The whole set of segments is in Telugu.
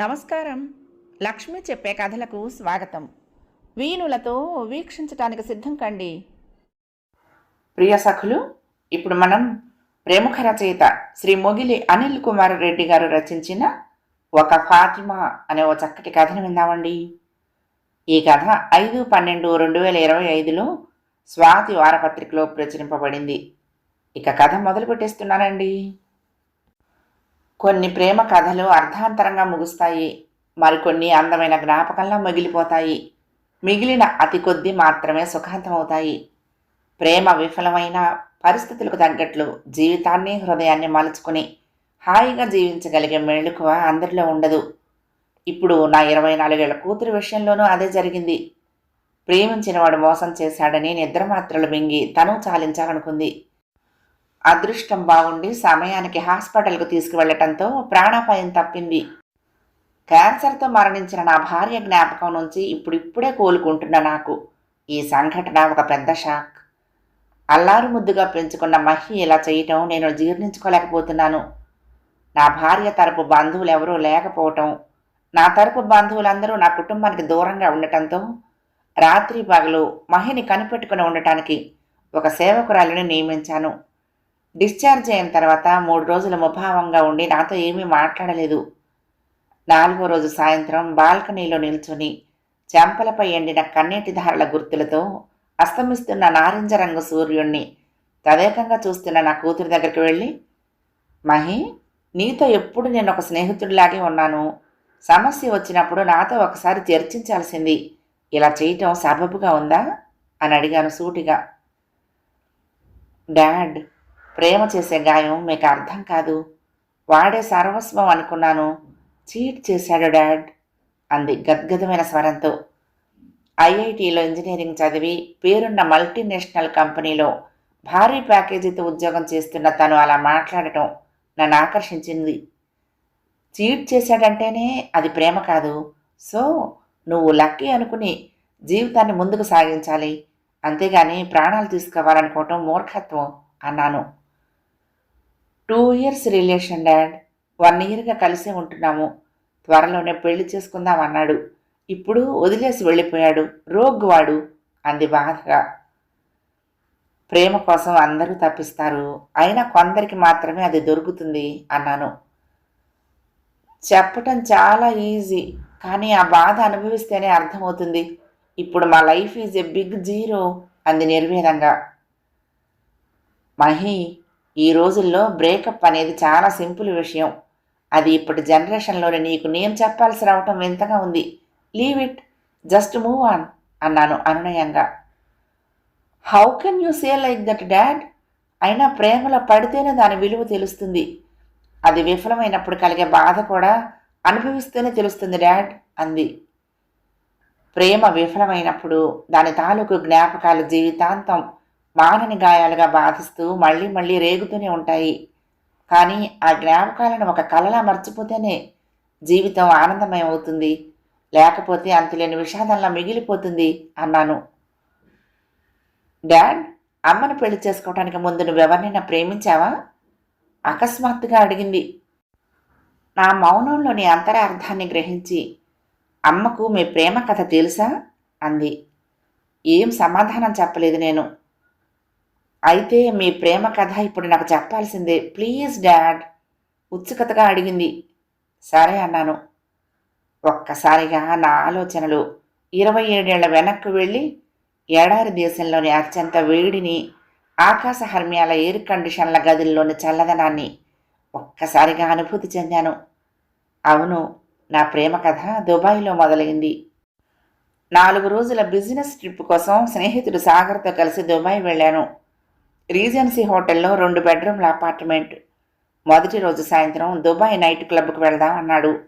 నమస్కారం. లక్ష్మి చెప్పే కథలకు స్వాగతం. వీణులతో వీక్షించటానికి సిద్ధం కండి. ప్రియ సఖులు ఇప్పుడు మనం ప్రముఖ రచయిత శ్రీ మొగిలి అనిల్ కుమార్ రెడ్డి గారు రచించిన ఒక ఫాతిమా అనే ఓ చక్కటి కథను విందామండి. ఈ కథ ఐదు పన్నెండు రెండు వేల ఇరవై ఐదులో స్వాతి వారపత్రికలో ప్రచురింపబడింది. ఇక కథ మొదలు పెట్టేస్తున్నానండి కొన్ని ప్రేమ కథలు అర్థాంతరంగా ముగుస్తాయి. మరికొన్ని అందమైన జ్ఞాపకంలా మిగిలిపోతాయి. మిగిలిన అతి కొద్ది మాత్రమే సుఖాంతమవుతాయి. ప్రేమ విఫలమైన పరిస్థితులకు తగ్గట్లు జీవితాన్ని హృదయాన్ని మలుచుకుని హాయిగా జీవించగలిగే మెళుకువ అందరిలో ఉండదు. ఇప్పుడు నా ఇరవై నాలుగేళ్ళ కూతురు విషయంలోనూ అదే జరిగింది. ప్రేమించిన వాడు మోసం చేశాడని నిద్రమాత్రలు మింగి తను చాలించాలనుకుంది. అదృష్టం బాగుండి సమయానికి హాస్పిటల్కు తీసుకువెళ్ళటంతో ప్రాణాపాయం తప్పింది. క్యాన్సర్తో మరణించిన నా భార్య జ్ఞాపకం నుంచి ఇప్పుడిప్పుడే కోలుకుంటున్న నాకు ఈ సంఘటన ఒక పెద్ద షాక్. అల్లారు ముద్దుగా పెంచుకున్న మహి ఇలా చేయటం నేను జీర్ణించుకోలేకపోతున్నాను. నా భార్య తరపు బంధువులు ఎవరూ లేకపోవటం నా తరపు బంధువులందరూ నా కుటుంబానికి దూరంగా ఉండటంతో రాత్రి పగలు మహిని కనిపెట్టుకుని ఉండటానికి ఒక సేవకురాలిని నియమించాను. డిశ్చార్జ్ అయిన తర్వాత మూడు రోజులు ముభావంగా ఉండి నాతో ఏమీ మాట్లాడలేదు. నాలుగో రోజు సాయంత్రం బాల్కనీలో నిల్చుని చెంపలపై ఎండిన కన్నీటి ధారల గుర్తులతో అస్తమిస్తున్న నారింజ రంగు సూర్యుణ్ణి తదేకంగా చూస్తున్న నా కూతురి దగ్గరికి వెళ్ళి మహి నీతో ఎప్పుడు నేను ఒక స్నేహితుడిలాగే ఉన్నాను. సమస్య వచ్చినప్పుడు నాతో ఒకసారి చర్చించాల్సింది. ఇలా చేయటం సబబుగా ఉందా? అని అడిగాను సూటిగా. డాడ్ ప్రేమ చేసే గాయం మీకు అర్థం కాదు. వాడే సర్వస్వం అనుకున్నాను. చీట్ చేశాడు డాడ్ అంది గద్గదమైన స్వరంతో. ఐఐటిలో ఇంజనీరింగ్ చదివి పేరున్న మల్టీనేషనల్ కంపెనీలో భారీ ప్యాకేజీతో ఉద్యోగం చేస్తున్న తను అలా మాట్లాడటం నన్ను ఆకర్షించింది. చీట్ చేశాడంటేనే అది ప్రేమ కాదు. సో నువ్వు లక్కీ అనుకుని జీవితాన్ని ముందుకు సాగించాలి. అంతేగాని ప్రాణాలు తీసుకోవాలనుకోవటం మూర్ఖత్వం అన్నాను. Two years relation dad. One ఇయర్గా కలిసే ఉంటున్నాము. త్వరలోనే పెళ్ళి చేసుకుందాం అన్నాడు. ఇప్పుడు వదిలేసి వెళ్ళిపోయాడు. రోగ్వాడు అంది బాధగా. ప్రేమ కోసం అందరూ తప్పిస్తారు. అయినా కొందరికి మాత్రమే అది దొరుకుతుంది అన్నాను. చెప్పటం చాలా ఈజీ కానీ ఆ బాధ అనుభవిస్తేనే అర్థమవుతుంది. ఇప్పుడు మా life is a big zero అంది నిర్వేదంగా. మహి ఈ రోజుల్లో బ్రేకప్ అనేది చాలా సింపుల్ విషయం. అది ఇప్పటి జనరేషన్లోని నీకు నేను చెప్పాల్సి రావటం వింతగా ఉంది. Leave it just move on అన్నాను అనునయంగా. How can you say like that dad అయినా ప్రేమలో పడితేనే దాని విలువ తెలుస్తుంది. అది విఫలమైనప్పుడు కలిగే బాధ కూడా అనుభవిస్తేనే తెలుస్తుంది డాడ్ అంది. ప్రేమ విఫలమైనప్పుడు దాని తాలూకు జ్ఞాపకాలు జీవితాంతం మానని గాయాలుగా బాధిస్తూ మళ్ళీ మళ్ళీ రేగుతూనే ఉంటాయి. కానీ ఆ జ్ఞాపకాలను ఒక కలలా మర్చిపోతేనే జీవితం ఆనందమయం అవుతుంది. లేకపోతే అంతులేని విషాదంలా మిగిలిపోతుంది అన్నాను. డాడ్ అమ్మను పెళ్ళి చేసుకోవటానికి ముందు నువ్వెవరినైనా ప్రేమించావా? అకస్మాత్తుగా అడిగింది. నా మౌనంలోని అంతరార్థాన్ని గ్రహించి అమ్మకు మీ ప్రేమ కథ తెలుసా? అంది. ఏం సమాధానం చెప్పలేదు నేను. అయితే మీ ప్రేమ కథ ఇప్పుడు నాకు చెప్పాల్సిందే. ప్లీజ్ డాడ్ ఉత్సుకతగా అడిగింది. సరే అన్నాను. ఒక్కసారిగా నా ఆలోచనలు ఇరవై ఏడేళ్ళ వెనక్కు వెళ్ళి ఎడారి దేశంలోని అత్యంత వేడిని ఆకాశ హర్మ్యాల ఎయిర్ కండిషన్ల గదుల్లోని చల్లదనాన్ని ఒక్కసారిగా అనుభూతి చెందాను. అవును నా ప్రేమ కథ దుబాయ్లో మొదలైంది. నాలుగు రోజుల బిజినెస్ ట్రిప్ కోసం స్నేహితుడు సాగర్తో కలిసి దుబాయ్ వెళ్ళాను. రీజెన్సీ హోటల్లో రెండు బెడ్రూమ్ల అపార్ట్మెంట్. మొదటి రోజు సాయంత్రం దుబాయ్ నైట్ క్లబ్కు వెళ్దాం అన్నాడు.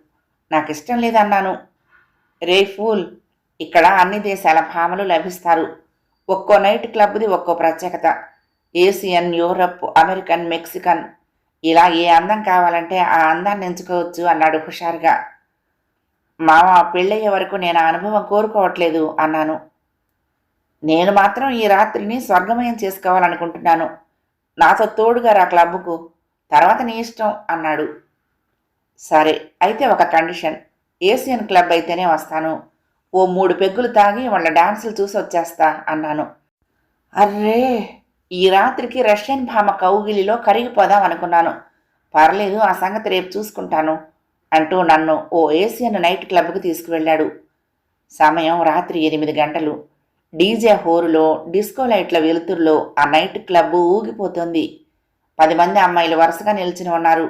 నాకు ఇష్టం లేదన్నాను. రే ఫూల్ ఇక్కడ అన్ని దేశాల భామలు లభిస్తారు. ఒక్కో నైట్ క్లబ్ది ఒక్కో ప్రత్యేకత. Asian Europe American Mexican. ఇలా ఏ అందం కావాలంటే ఆ అందాన్ని ఎంచుకోవచ్చు అన్నాడు హుషారుగా. మామ పెళ్ళయ్యే వరకు నేను ఆ అనుభవం కోరుకోవట్లేదు అన్నాను. నేను మాత్రం ఈ రాత్రిని స్వర్గమయం చేసుకోవాలనుకుంటున్నాను. నాతో తోడుగా రా క్లబ్కు? తర్వాత నీ ఇష్టం అన్నాడు. సరే అయితే ఒక కండిషన్. ఏసియన్ క్లబ్ అయితేనే వస్తాను. ఓ మూడు పెగ్గులు తాగి వాళ్ళ డాన్సులు చూసి వచ్చేస్తా అన్నాను. అర్రే ఈ రాత్రికి రష్యన్ భామ కౌగిలిలో కరిగిపోదాం అనుకున్నాను. పర్లేదు ఆ సంగతి రేపు చూసుకుంటాను అంటూ నన్ను ఓ ఏసియన్ నైట్ క్లబ్కి తీసుకువెళ్ళాడు. సమయం రాత్రి ఎనిమిది గంటలు. డీజే హోరులో డిస్కో లైట్ల వెలుతురులో ఆ నైట్ క్లబ్ ఊగిపోతుంది. పది మంది అమ్మాయిలు వరుసగా నిల్చుని ఉన్నారు.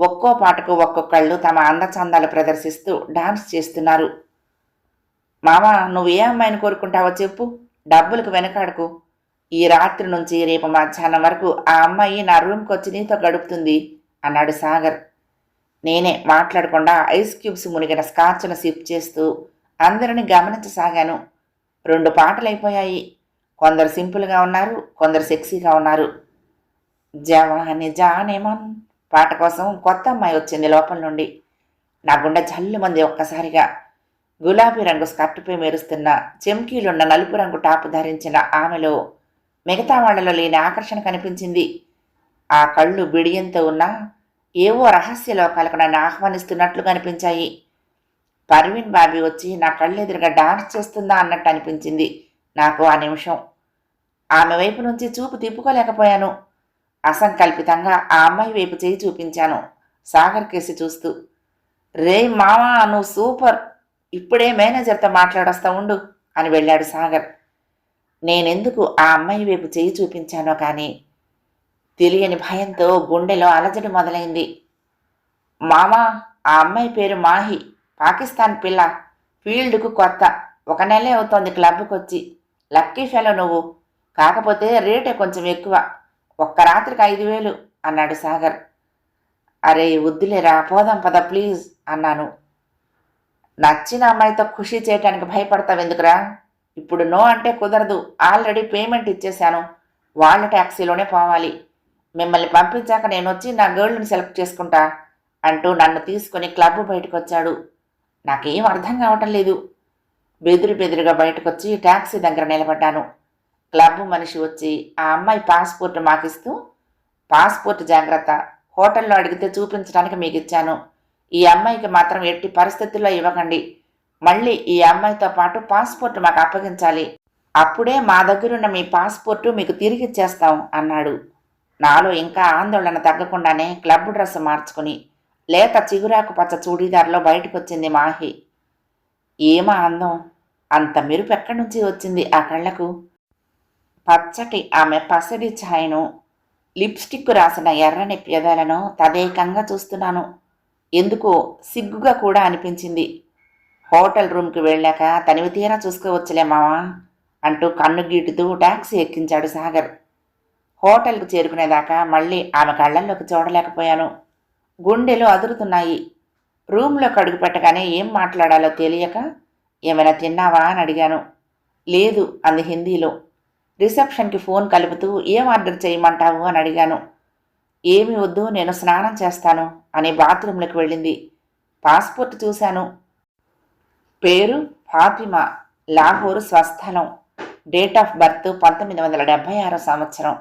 ఒక్కో పాటకు ఒక్కొక్కళ్ళు తమ అందచందాలు ప్రదర్శిస్తూ డాన్స్ చేస్తున్నారు. మామ నువ్వు ఏ అమ్మాయిని కోరుకుంటావో చెప్పు. డబ్బులకు వెనకాడకు. ఈ రాత్రి నుంచి రేపు మధ్యాహ్నం వరకు ఆ అమ్మాయి నా రూమ్కి వచ్చి నీతో గడుపుతుంది అన్నాడు సాగర్. నేనే మాట్లాడకుండా ఐస్ క్యూబ్స్ మునిగిన స్కాచ్ను సిప్ చేస్తూ అందరిని గమనించసాగాను. రెండు పాటలు అయిపోయాయి కొందరు సింపుల్గా ఉన్నారు కొందరు సెక్సీగా ఉన్నారు. జవాని జానేమన్ పాట కోసం కొత్త అమ్మాయి వచ్చింది లోపల నుండి. నా గుండె జల్లు మంది ఒక్కసారిగా. గులాబీ రంగు స్కర్టుపై మెరుస్తున్న చెమ్కీలున్న నలుపు రంగు టాపు ధరించిన ఆమెలో మిగతా వాళ్ళలో లేని ఆకర్షణ కనిపించింది. ఆ కళ్ళు బిడియంతో ఉన్నా ఏవో రహస్య లోకాలకు నన్ను ఆహ్వానిస్తున్నట్లు కనిపించాయి. పర్వీన్ బాబీ వచ్చి నా కళ్ళెదురుగా డాన్స్ చేస్తుందా? అన్నట్టు అనిపించింది. నాకు ఆ నిమిషం. ఆమె వైపు నుంచి చూపు తిప్పుకోలేకపోయాను. అసంకల్పితంగా ఆ అమ్మాయి వైపు చేయి చూపించాను సాగర్ కేసి చూస్తూ. రే మావా నువ్వు సూపర్! ఇప్పుడే మేనేజర్తో మాట్లాడొస్తా ఉండు అని వెళ్ళాడు సాగర్. నేనెందుకు ఆ అమ్మాయి వైపు చేయి చూపించానో కానీ తెలియని భయంతో గుండెలో అలజడి మొదలైంది. మామా ఆ అమ్మాయి పేరు మాహి. పాకిస్తాన్ పిల్ల ఫీల్డ్కు కొత్త. ఒక నెలే అవుతోంది క్లబ్కి వచ్చి లక్కీ ఫెలో నువ్వు. కాకపోతే రేటే కొంచెం ఎక్కువ. ఒక్క రాత్రికి ఐదు వేలు అన్నాడు సాగర్. అరే వద్దులేరా పోదాం పద ప్లీజ్ అన్నాను. నచ్చిన అమ్మాయితో ఖుషి చేయటానికి భయపడతావెందుకురా ఇప్పుడు నో అంటే కుదరదు. ఆల్రెడీ పేమెంట్ ఇచ్చేశాను. వాళ్ళ ట్యాక్సీలోనే పోవాలి. మిమ్మల్ని పంపించాక నేను వచ్చి నా గర్ల్ని సెలెక్ట్ చేసుకుంటా అంటూ నన్ను తీసుకుని క్లబ్ బయటకు వచ్చాడు నాకేం అర్థం కావటం లేదు. బెదిరి బెదిరిగా బయటకు వచ్చి ట్యాక్సీ దగ్గర నిలబడ్డాను. క్లబ్ మనిషి వచ్చి ఆ అమ్మాయి పాస్పోర్ట్ మాకిస్తూ పాస్పోర్ట్ జాగ్రత్త హోటల్లో అడిగితే చూపించడానికి మీకు ఇచ్చాను ఈ అమ్మాయికి మాత్రం ఎట్టి పరిస్థితుల్లో ఇవ్వకండి. మళ్ళీ ఈ అమ్మాయితో పాటు పాస్పోర్ట్ మాకు అప్పగించాలి. అప్పుడే మా దగ్గరున్న మీ పాస్పోర్టు మీకు తిరిగి ఇచ్చేస్తాం అన్నాడు. నాలో ఇంకా ఆందోళన తగ్గకుండానే క్లబ్ డ్రెస్ మార్చుకుని లేత చిగురాకు పచ్చ చూడీదార్లో బయటకు వచ్చింది మాహి. ఏమా అందం? అంత మెరుపు ఎక్కడి నుంచి వచ్చింది ఆ కళ్ళకు? పచ్చటి ఆమె పసడి ఛాయను లిప్స్టిక్ రాసిన ఎర్రని పెదాలను తదేకంగా చూస్తున్నాను. ఎందుకో సిగ్గుగా కూడా అనిపించింది. హోటల్ రూమ్కి వెళ్ళాక తనివి తీరా చూసుకోవచ్చులే మావా అంటూ కన్ను గీటుతూ టాక్సీ ఎక్కించాడు సాగర్. హోటల్కు చేరుకునేదాకా మళ్ళీ ఆమె కళ్ళల్లోకి చూడలేకపోయాను. గుండెలు అదురుతున్నాయి. రూమ్లో కడుగు పెట్టగానే ఏం మాట్లాడాలో తెలియక ఏమైనా తిన్నావా? అని అడిగాను. లేదు అంది హిందీలో. రిసెప్షన్కి ఫోన్ కలుపుతూ ఏం ఆర్డర్ చేయమంటావు? అని అడిగాను. ఏమి వద్దు నేను స్నానం చేస్తాను అని బాత్రూంలోకి వెళ్ళింది. పాస్పోర్ట్ చూశాను. పేరు ఫాతిమా. లాహోరు స్వస్థలం. డేట్ ఆఫ్ బర్త్ పంతొమ్మిది వందల డెబ్భై ఆరో సంవత్సరం.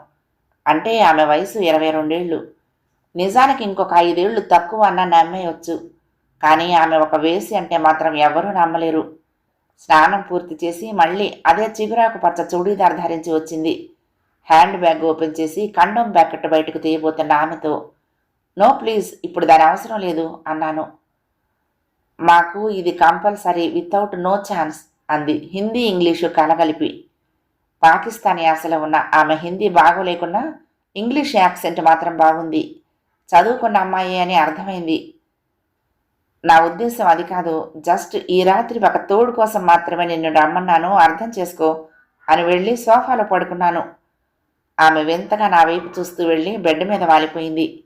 అంటే ఆమె వయసు ఇరవై రెండేళ్ళు. నిజానికి ఇంకొక ఐదేళ్ళు తక్కువ అన్న నమ్మేయొచ్చు. కానీ ఆమె ఒక వేసి అంటే మాత్రం ఎవరూ నమ్మలేరు. స్నానం పూర్తి చేసి మళ్ళీ అదే చిగురాకు పచ్చ చూడీదార్ ధరించి వచ్చింది. హ్యాండ్ బ్యాగ్ ఓపెన్ చేసి కండోమ్ బ్యాకెట్ బయటకు తీయబోతున్న ఆమెతో నో ప్లీజ్ ఇప్పుడు దాని అవసరం లేదు అన్నాను. మాకు ఇది కంపల్సరీ వితౌట్ నో ఛాన్స్ అంది హిందీ ఇంగ్లీషు కలగలిపి. పాకిస్తానీ యాసలో ఉన్న ఆమె హిందీ బాగోలేకున్నా ఇంగ్లీష్ యాక్సెంట్ మాత్రం బాగుంది. చదువుకున్న అమ్మాయి అని అర్థమైంది. నా ఉద్దేశం అది కాదు. జస్ట్ ఈ రాత్రి ఒక తోడు కోసం మాత్రమే నిన్ను రమ్మన్నాను. అర్థం చేసుకో అని వెళ్ళి సోఫాలో పడుకున్నాను. ఆమె వింతగా నా వైపు చూస్తూ వెళ్ళి బెడ్ మీద వాలిపోయింది.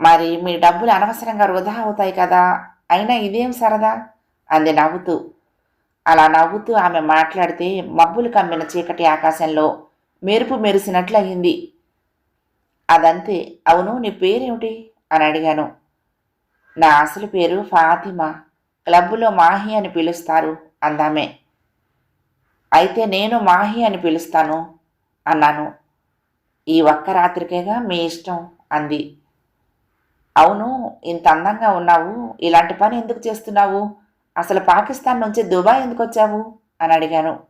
మరి మీ డబ్బులు అనవసరంగా వృధా అవుతాయి కదా? అయినా ఇదేం సరదా? అంది నవ్వుతూ. అలా నవ్వుతూ ఆమె మాట్లాడితే మబ్బులు కమ్మిన చీకటి ఆకాశంలో మెరుపు మెరిసినట్లు అయింది అదంతే. అవును నీ పేరేమిటి? అని అడిగాను. నా అసలు పేరు ఫాతిమా. క్లబ్బులో మాహి అని పిలుస్తారు అందామే. అయితే నేను మాహి అని పిలుస్తాను అన్నాను. ఈ ఒక్క రాత్రికేగా మీ ఇష్టం అంది. అవును ఇంత అందంగా ఉన్నావు. ఇలాంటి పని ఎందుకు చేస్తున్నావు? అసలు పాకిస్తాన్ నుంచి దుబాయ్ ఎందుకు వచ్చావు? అని అడిగాను.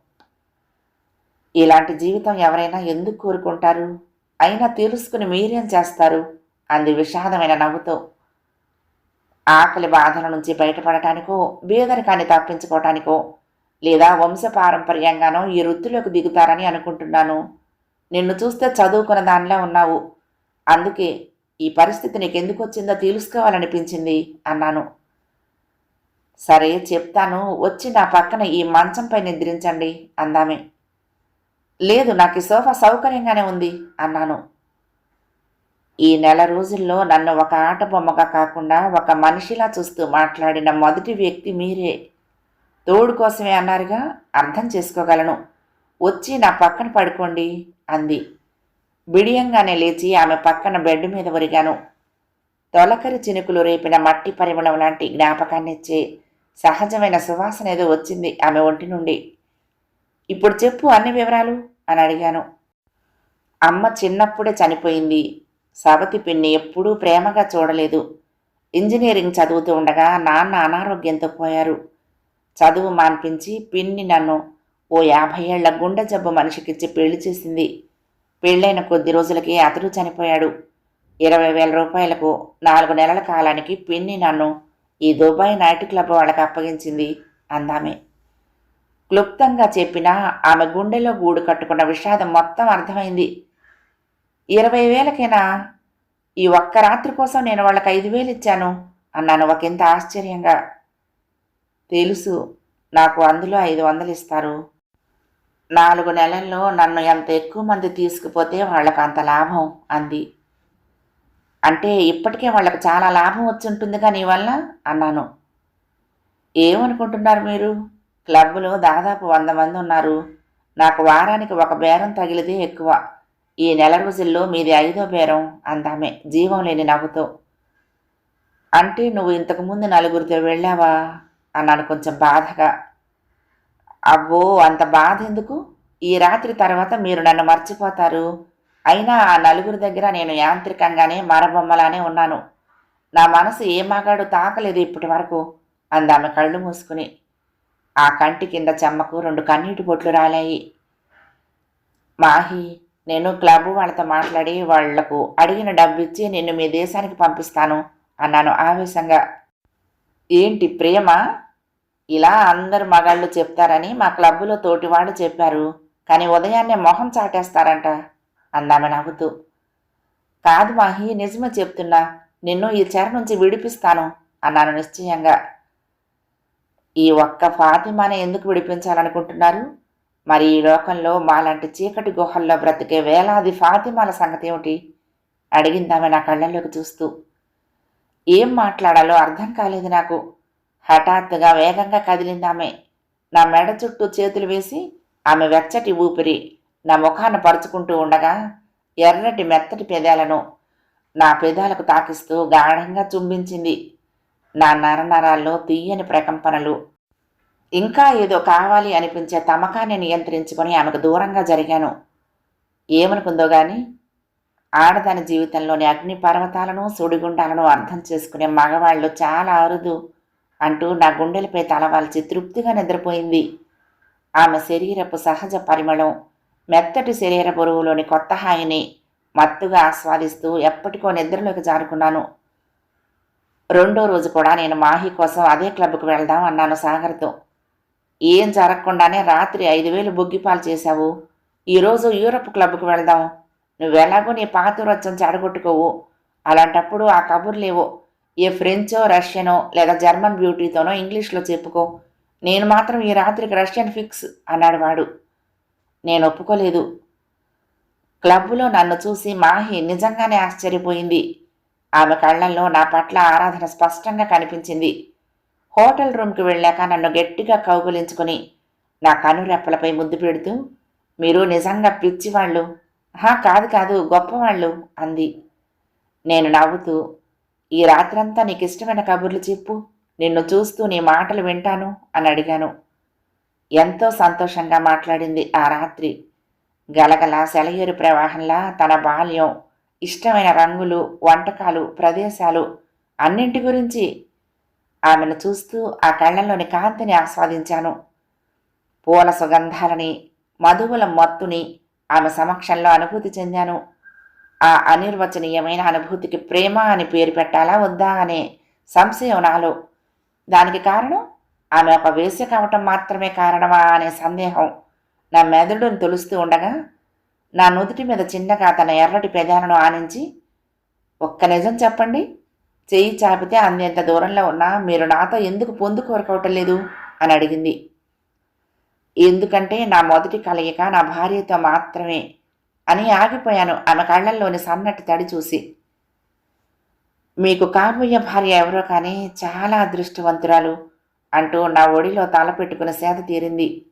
ఇలాంటి జీవితం ఎవరైనా ఎందుకు కోరుకుంటారు? అయినా తెలుసుకుని మీరేం చేస్తారు? అంది విషాదమైన నవ్వుతో. ఆకలి బాధల నుంచి బయటపడటానికో బీదరికాన్ని తప్పించుకోవటానికో లేదా వంశపారంపర్యంగానో ఈ వృత్తిలోకి దిగుతారని అనుకుంటున్నాను. నిన్ను చూస్తే చదువుకున్న దానిలా ఉన్నావు. అందుకే ఈ పరిస్థితి నీకెందుకు వచ్చిందో తెలుసుకోవాలనిపించింది అన్నాను. సరే చెప్తాను. వచ్చి నా పక్కన ఈ మంచంపై నిద్రించండి అందామే. లేదు నాకు ఈ సోఫా సౌకర్యంగానే ఉంది అన్నాను. ఈ నెల రోజుల్లో నన్ను ఒక ఆట బొమ్మగా కాకుండా ఒక మనిషిలా చూస్తూ మాట్లాడిన మొదటి వ్యక్తి మీరే. తోడు కోసమే అన్నారుగా అర్థం చేసుకోగలను. వచ్చి నా పక్కన పడుకోండి అంది. బిడియంగానే లేచి ఆమె పక్కన బెడ్ మీద ఒరిగాను. తొలకరి చినుకులు రేపిన మట్టి పరిమళం లాంటి జ్ఞాపకాన్నిచ్చే సహజమైన సువాసన ఏదో వచ్చింది ఆమె ఒంటి నుండి. ఇప్పుడు చెప్పు అన్ని వివరాలు అని అడిగాను. అమ్మ చిన్నప్పుడే చనిపోయింది. సవతి పిన్ని ఎప్పుడూ ప్రేమగా చూడలేదు. ఇంజనీరింగ్ చదువుతూ ఉండగా నాన్న అనారోగ్యంతో పోయారు. చదువు మాన్పించి పిన్ని నన్ను ఓ యాభై ఏళ్ళ గుండె జబ్బు మనిషికిచ్చి పెళ్ళి చేసింది. పెళ్ళైన కొద్ది రోజులకి అతడు చనిపోయాడు. ఇరవై వేల రూపాయలకు నాలుగు నెలల కాలానికి పిన్ని నన్ను ఈ దుబాయ్ నైట్ క్లబ్ వాళ్ళకి అప్పగించింది అందామే. క్లుప్తంగా చెప్పినా ఆమె గుండెలో గూడు కట్టుకున్న విషాదం మొత్తం అర్థమైంది. ఇరవై వేలకేనా? ఈ ఒక్క రాత్రి కోసం నేను వాళ్ళకి ఐదు వేలు ఇచ్చాను అన్నాను ఒకంత ఆశ్చర్యంగా. తెలుసు నాకు అందులో ఐదు వందలు ఇస్తారు. నాలుగు నెలల్లో నన్ను ఎంత ఎక్కువ మంది తీసుకుపోతే వాళ్ళకు అంత లాభం అంది. అంటే ఇప్పటికే వాళ్ళకు చాలా లాభం వచ్చి ఉంటుందిగా నీ వల్ల? అన్నాను. ఏమనుకుంటున్నారు మీరు? క్లబ్లో దాదాపు వంద మంది ఉన్నారు. నాకు వారానికి ఒక బేరం తగిలితే ఎక్కువ. ఈ నెల రోజుల్లో మీది ఐదో బేరం అందామే జీవం లేని నవ్వుతో. అంటే నువ్వు ఇంతకుముందు నలుగురితో వెళ్ళావా? అన్నాను కొంచెం బాధగా. అబ్బో అంత బాధ ఎందుకు ఈ రాత్రి తర్వాత మీరు నన్ను మర్చిపోతారు. అయినా ఆ నలుగురి దగ్గర నేను యాంత్రికంగానే మరబొమ్మలానే ఉన్నాను. నా మనసు ఏ మగాడు తాకలేదు ఇప్పటి వరకు అందామె కళ్ళు మూసుకుని. ఆ కంటి కింద చెమ్మకు రెండు కన్నీటి బొట్లు రాలాయి. మాహి నేను క్లబ్ వాళ్ళతో మాట్లాడి వాళ్ళకు అడిగిన డబ్బు ఇచ్చి నిన్ను మీ దేశానికి పంపిస్తాను అన్నాను ఆవేశంగా. ఏంటి ప్రేమ ఇలా అందరు మగాళ్ళు చెప్తారని మా క్లబ్బులో తోటివాళ్ళు చెప్పారు కానీ ఉదయాన్నే మొహం చాటేస్తారంట అందామె నవ్వుతూ. కాదు మాహి నిజమే చెప్తున్నా నిన్ను ఈ చెర నుంచి విడిపిస్తాను అన్నాను నిశ్చయంగా. ఈ ఒక్క ఫాతిమాని ఎందుకు విడిపించాలనుకుంటున్నారు? మరి ఈ లోకంలో మాలాంటి చీకటి గుహల్లో బ్రతికే వేలాది ఫాతిమాల సంగతి ఏమిటి? అడిగిందామె నా కళ్ళల్లోకి చూస్తూ. ఏం మాట్లాడాలో అర్థం కాలేదు నాకు. హఠాత్తుగా వేగంగా కదిలిందామె నా మెడ చుట్టూ చేతులు వేసి ఆమె వెచ్చటి ఊపిరి నా ముఖాన పరుచుకుంటూ ఉండగా ఎర్రటి మెత్తటి పెదాలను నా పెదాలకు తాకిస్తూ గాఢంగా చుంబించింది. నా నరనరాల్లో తీయని ప్రకంపనలు. ఇంకా ఏదో కావాలి అనిపించే తమకాన్ని నియంత్రించుకొని ఆమెకు దూరంగా జరిగాను. ఏమనుకుందో గాని ఆడదాని జీవితంలోని అగ్ని పర్వతాలను సుడిగుండాలను అర్థం చేసుకునే మగవాళ్ళు చాలా అరుదు అంటూ నా గుండెలపై తలవాల్చి తృప్తిగా నిద్రపోయింది. ఆమె శరీరపు సహజ పరిమళం మెత్తటి శరీర బరువులోని కొత్త హాయిని మత్తుగా ఆస్వాదిస్తూ ఎప్పటికో నిద్రలోకి జారుకున్నాను. రెండో రోజు కూడా నేను మాహి కోసం అదే క్లబ్కు వెళ్దాం అన్నాను సాగర్తో. ఏం జరగకుండానే రాత్రి ఐదు వేలు బొగ్గిపాలు చేశావు. ఈరోజు యూరప్ క్లబ్కు వెళ్దాం. నువ్వెలాగో నీ పాతురొచ్చం చెడగొట్టుకోవు. అలాంటప్పుడు ఆ కబుర్లేవో ఏ ఫ్రెంచో రష్యనో లేదా జర్మన్ బ్యూటీతోనో ఇంగ్లీష్లో చెప్పుకో. నేను మాత్రం ఈ రాత్రికి రష్యన్ ఫిక్స్ అన్నాడు వాడు. నేను ఒప్పుకోలేదు. క్లబ్లో నన్ను చూసి మాహి నిజంగానే ఆశ్చర్యపోయింది. ఆమె కళ్ళల్లో నా పట్ల ఆరాధన స్పష్టంగా కనిపించింది. హోటల్ రూమ్కి వెళ్ళాక నన్ను గట్టిగా కౌగులించుకుని నా కనురెప్పలపై ముద్దు పెడుతూ మీరు నిజంగా పిచ్చివాళ్ళు. హా కాదు కాదు గొప్పవాళ్ళు అంది. నేను నవ్వుతూ ఈ రాత్రంతా నీకు ఇష్టమైన కబుర్లు చెప్పు. నిన్ను చూస్తూ నీ మాటలు వింటాను అని అడిగాను. ఎంతో సంతోషంగా మాట్లాడింది ఆ రాత్రి. గలగల సెలయేరు ప్రవాహంలా తన బాల్యం ఇష్టమైన రంగులు వంటకాలు ప్రదేశాలు అన్నింటి గురించి ఆమెను చూస్తూ ఆ కళ్ళల్లోని కాంతిని ఆస్వాదించాను. పూల సుగంధాలని మధువుల మత్తుని ఆమె సమక్షంలో అనుభూతి చెందాను. ఆ అనిర్వచనీయమైన అనుభూతికి ప్రేమ అని పేరు పెట్టాలా వద్దా అనే సంశయం నాలో. దానికి కారణం ఆమె ఒక వేసి కావటం మాత్రమే కారణమా అనే సందేహం నా మెదడును తొలుస్తూ ఉండగా నా నుదుటి మీద చిన్నగా తన ఎర్రటి పెదాలను ఆనించి ఒక్క నిజం చెప్పండి? చెయ్యి చాపితే అంత దూరంలో ఉన్నా మీరు నాతో ఎందుకు పొందుకు కోరుకోవటం లేదు? అని అడిగింది. ఎందుకంటే నా మొదటి కలయిక నా భార్యతో మాత్రమే అని ఆగిపోయాను ఆమె కళ్ళల్లోని సన్నటి తడి చూసి. మీకు కాబోయే భార్య ఎవరో కానీ చాలా అదృష్టవంతురాలు అంటూ నా ఒడిలో తల పెట్టుకుని సేద తీరింది.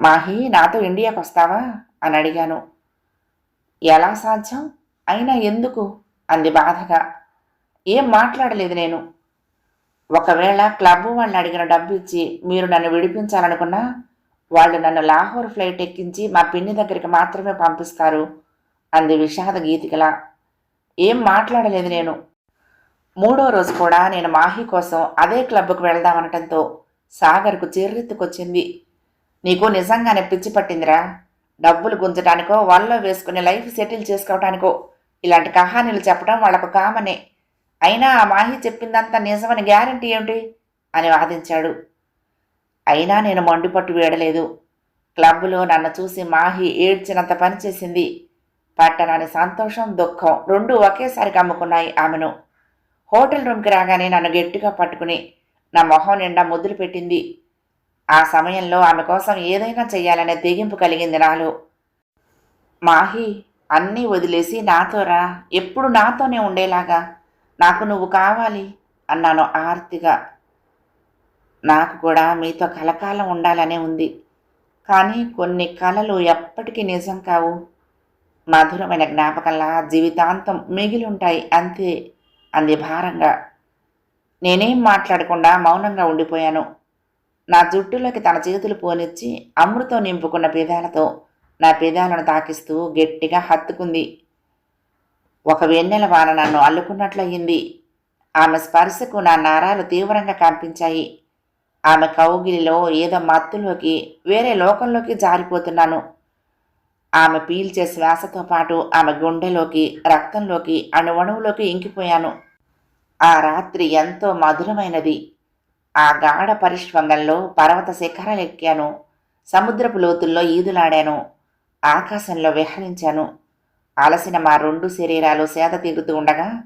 మాహి నాతో ఇండియాకు వస్తావా అని అడిగాను. ఎలా సాధ్యం? అయినా ఎందుకు? అంది బాధగా. ఏం మాట్లాడలేదు నేను. ఒకవేళ క్లబ్ వాళ్ళు అడిగిన డబ్బు ఇచ్చి మీరు నన్ను విడిపించాలనుకున్నా వాళ్ళు నన్ను లాహోర్ ఫ్లైట్ ఎక్కించి మా పిన్ని దగ్గరికి మాత్రమే పంపిస్తారు అంది విషాద గీతికలా. ఏం మాట్లాడలేదు నేను. మూడో రోజు కూడా నేను మాహి కోసం అదే క్లబ్కు వెళ్దామనటంతో సాగర్కు చెర్రెత్తుకొచ్చింది. నీకు నిజంగానే పిచ్చి పట్టిందిరా? డబ్బులు గుంజటానికో వాళ్ళలో వేసుకుని లైఫ్ సెటిల్ చేసుకోవటానికో ఇలాంటి కహానీలు చెప్పడం వాళ్ళకు కామనే. అయినా ఆ మాహి చెప్పిందంతా నిజమని గ్యారంటీ ఏమిటి? అని వాదించాడు. అయినా నేను మండిపట్టు వేయడలేదు క్లబ్లో నన్ను చూసి మాహి ఏడ్చినంత పనిచేసింది పట్టరాని సంతోషం దుఃఖం రెండు ఒకేసారి కమ్ముకున్నాయి ఆమెను. హోటల్ రూమ్కి రాగానే నన్ను గట్టిగా పట్టుకుని నా మొహం నిండా ముద్దులు పెట్టింది. ఆ సమయంలో ఆమె కోసం ఏదైనా చెయ్యాలనే తెగింపు కలిగింది నాలో మాహి అన్నీ వదిలేసి నాతోరా ఎప్పుడు నాతోనే ఉండేలాగా. నాకు నువ్వు కావాలి అన్నాను ఆర్తిగా. నాకు కూడా మీతో కలకాలం ఉండాలనే ఉంది. కానీ కొన్ని కళలు ఎప్పటికీ నిజం కావు. మధురమైన జ్ఞాపకంలా జీవితాంతం మిగిలి ఉంటాయి అంతే అంది భారంగా. నేనేం మాట్లాడకుండా మౌనంగా ఉండిపోయాను. నా జుట్టులోకి తన చేతులు పోనిచ్చి అమృతం నింపుకున్న పెదాలతో నా పెదాలను తాకిస్తూ గట్టిగా హత్తుకుంది. ఒక వెన్నెల వాన నన్ను అల్లుకున్నట్లయింది. ఆమె స్పర్శకు నా నారాలు తీవ్రంగా కంపించాయి ఆమె కౌగిలిలో ఏదో మత్తులోకి వేరే లోకంలోకి జారిపోతున్నాను. ఆమె పీల్చే శ్వాసతో పాటు ఆమె గుండెలోకి రక్తంలోకి అణువణువులోకి ఇంకిపోయాను. ఆ రాత్రి ఎంతో మధురమైనది. ఆ గాఢ పరిష్వంగంలో పర్వత శిఖరాలు ఎక్కాను. సముద్రపు లోతుల్లో ఈదులాడాను. ఆకాశంలో విహరించాను. అలసిన మా రెండు శరీరాలు సేద తీరుతూ ఉండగా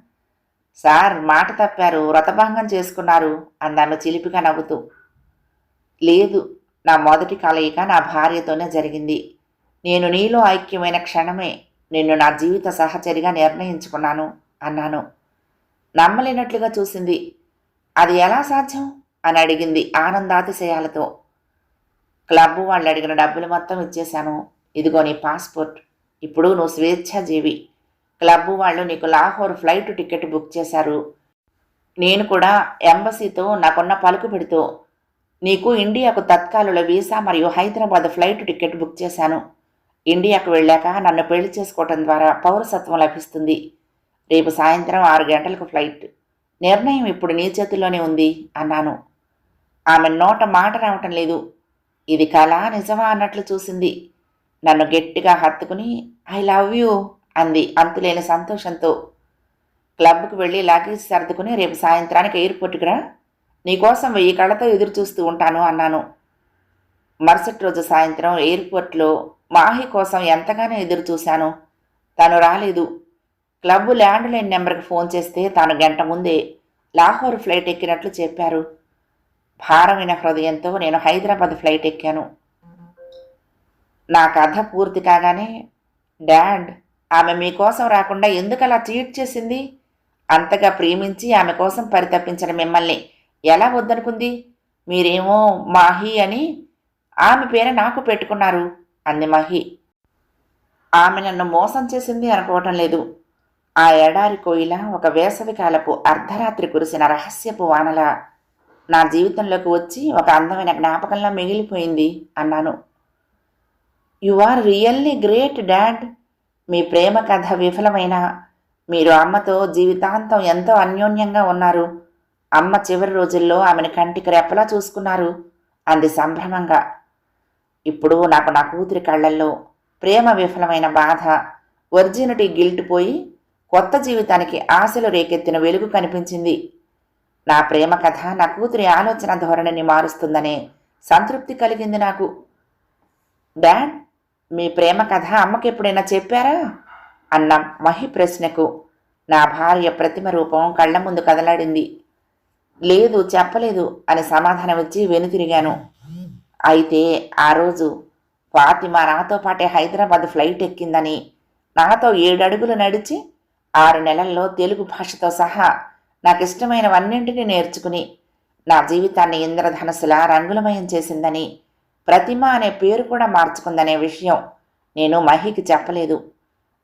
సార్ మాట తప్పారు వ్రతభంగం చేసుకున్నారు అందామె చిలిపిగా నవ్వుతూ. లేదు నా మొదటి కలయిక నా భార్యతోనే జరిగింది. నేను నీలో ఐక్యమైన క్షణమే నిన్ను నా జీవిత సహచరిగా నిర్ణయించుకున్నాను అన్నాను. నమ్మలేనట్లుగా చూసింది. అది ఎలా సాధ్యం? అని అడిగింది ఆనందాతిశయాలతో. క్లబ్ వాళ్ళు అడిగిన డబ్బులు మొత్తం ఇచ్చేశాను. ఇదిగో నీ పాస్పోర్ట్. ఇప్పుడు నువ్వు స్వేచ్ఛాజీవి. క్లబ్ వాళ్ళు నీకు లాహోర్ ఫ్లైట్ టికెట్ బుక్ చేశారు. నేను కూడా ఎంబసీతో నాకున్న పలుకు పెడుతూ నీకు ఇండియాకు తత్కాలులో వీసా మరియు హైదరాబాద్ ఫ్లైట్ టికెట్ బుక్ చేశాను. ఇండియాకు వెళ్ళాక నన్ను పెళ్ళి చేసుకోవటం ద్వారా పౌరసత్వం లభిస్తుంది. రేపు సాయంత్రం ఆరు గంటలకు ఫ్లైట్. నిర్ణయం ఇప్పుడు నీ చేతుల్లోనే ఉంది అన్నాను. ఆమె నోట మాట రావటం లేదు. ఇది కళ నిజమా అన్నట్లు చూసింది. నన్ను గట్టిగా హత్తుకుని ఐ లవ్ యూ అంది అంతులేని సంతోషంతో. క్లబ్కు వెళ్ళి లగేజ్ సర్దుకుని రేపు సాయంత్రానికి ఎయిర్పోర్ట్కి రా. నీకోసం వెయ్యి కళ్ళతో ఎదురు చూస్తూ ఉంటాను అన్నాను. మరుసటి రోజు సాయంత్రం ఎయిర్పోర్ట్లో మాహి కోసం ఎంతగానో ఎదురు చూశాను తను రాలేదు. క్లబ్ ల్యాండ్లైన్ నెంబర్కి ఫోన్ చేస్తే తాను గంట ముందే లాహోర్ ఫ్లైట్ ఎక్కినట్లు చెప్పారు. భారమైన హృదయంతో నేను హైదరాబాద్ ఫ్లైట్ ఎక్కాను. నా కథ పూర్తి కాగానే డాడ్ ఆమె మీకోసం రాకుండా ఎందుకు అలా చీట్ చేసింది? అంతగా ప్రేమించి ఆమె కోసం పరితపించిన మిమ్మల్ని ఎలా వద్దనుకుంది? మీరేమో మాహి అని ఆమె పేరు నాకు పెట్టుకున్నారు అంది మహి. ఆమె నన్ను మోసం చేసింది అనుకోవటం లేదు. ఆ ఎడారి కోయిల ఒక వేసవికాలపు అర్ధరాత్రి కురిసిన రహస్యపు వానల. నా జీవితంలోకి వచ్చి ఒక అందమైన జ్ఞాపకంలా మిగిలిపోయింది అన్నాను. You are really great dad మీ ప్రేమ కథ విఫలమైన. మీరు అమ్మతో జీవితాంతం ఎంతో అన్యోన్యంగా ఉన్నారు. అమ్మ చివరి రోజుల్లో ఆమెను కంటికి రెప్పలా చూసుకున్నారు. అంది సంభ్రమంగా. ఇప్పుడు నాకు నా కూతురి కళ్ళల్లో ప్రేమ విఫలమైన బాధ. ఒరిజినిటీ గిల్ట్ పోయి కొత్త జీవితానికి ఆశలు రేకెత్తిన వెలుగు కనిపించింది. నా ప్రేమ కథ నా కూతురి ఆలోచన ధోరణిని మారుస్తుందనే సంతృప్తి కలిగింది నాకు. డాడ్ మీ ప్రేమ కథ అమ్మకి ఎప్పుడైనా చెప్పారా? అన్న మహి ప్రశ్నకు. నా భార్య ప్రతిమ రూపం కళ్ళ ముందు కదలాడింది. లేదు చెప్పలేదు అని సమాధానమిచ్చి వెనుతిరిగాను. అయితే ఆ రోజు ఫాతిమా నాతో పాటే హైదరాబాద్ ఫ్లైట్ ఎక్కిందని నాతో ఏడు అడుగులు నడిచి ఆరు నెలల్లో తెలుగు భాషతో సహా నాకు ఇష్టమైనవన్నింటినీ నేర్చుకుని నా జీవితాన్ని ఇంద్రధనస్సులా రంగులమయం చేసిందని ప్రతిమ అనే పేరు కూడా మార్చుకుందనే విషయం నేను మహికి చెప్పలేదు.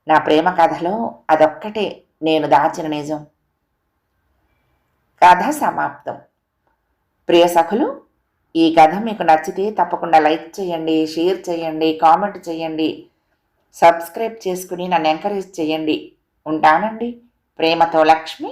నా ప్రేమ కథలో అదొక్కటే నేను దాచిన నిజం. కథ సమాప్తం. ప్రియ సఖులు ఈ కథ మీకు నచ్చితే తప్పకుండా లైక్ చేయండి షేర్ చేయండి కామెంట్ చేయండి సబ్స్క్రైబ్ చేసుకుని నన్ను ఎంకరేజ్ చేయండి. ఉంటానండి. ప్రేమతో లక్ష్మి.